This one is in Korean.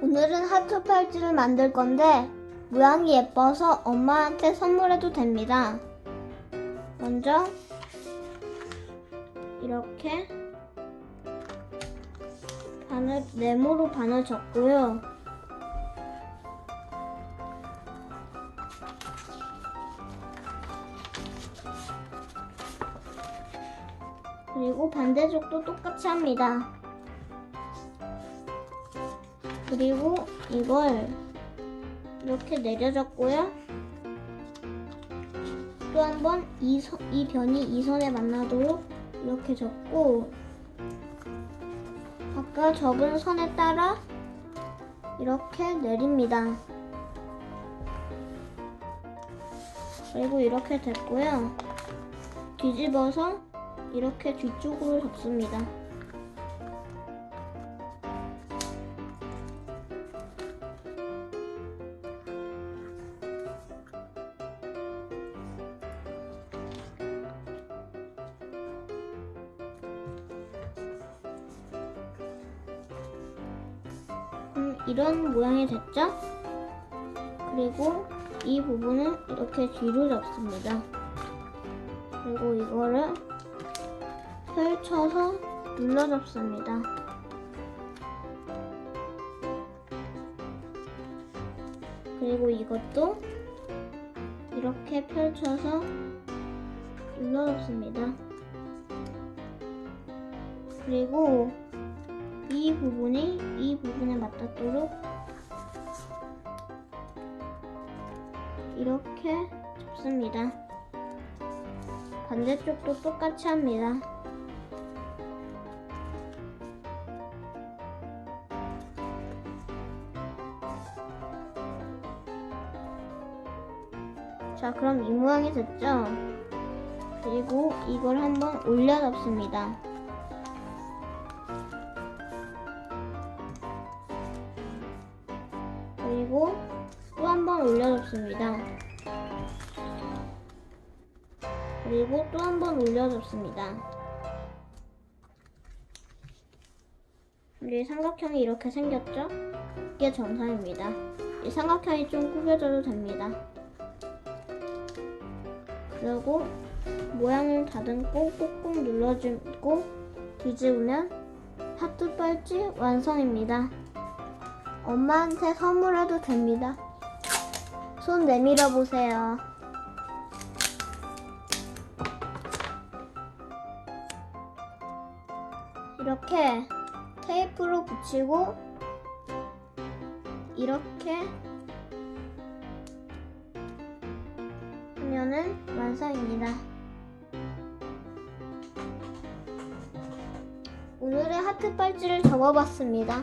오늘은 하트 팔찌를 만들 건데 모양이 예뻐서 엄마한테 선물해도 됩니다. 먼저 이렇게 반을 네모로 반을 접고요. 그리고 반대쪽도 똑같이 합니다. 그리고 이걸 이렇게 내려줬고요. 또 한 번 이 이 변이 이 선에 만나도록 이렇게 접고 아까 접은 선에 따라 이렇게 내립니다. 그리고 이렇게 됐고요. 뒤집어서 이렇게 뒤쪽으로 접습니다. 이런 모양이 됐죠? 그리고 이 부분은 이렇게 뒤로 접습니다. 그리고 이거를 펼쳐서 눌러 접습니다. 그리고 이것도 이렇게 펼쳐서 눌러 접습니다. 그리고 이 부분이 이 부분에 맞닿도록 이렇게 접습니다. 반대쪽도 똑같이 합니다. 자, 그럼 이 모양이 됐죠? 그리고 이걸 한번 올려 접습니다. 그리고 또 한 번 올려줬습니다. 그리고 또 한 번 올려줬습니다. 우리 삼각형이 이렇게 생겼죠? 이게 정상입니다. 이 삼각형이 좀 구겨져도 됩니다. 그리고 모양을 다듬고 꾹꾹 눌러주고 뒤집으면 하트 팔찌 완성입니다. 엄마한테 선물해도 됩니다. 손 내밀어 보세요. 이렇게 테이프로 붙이고 이렇게 하면은 완성입니다. 오늘의 하트 팔찌를 접어봤습니다.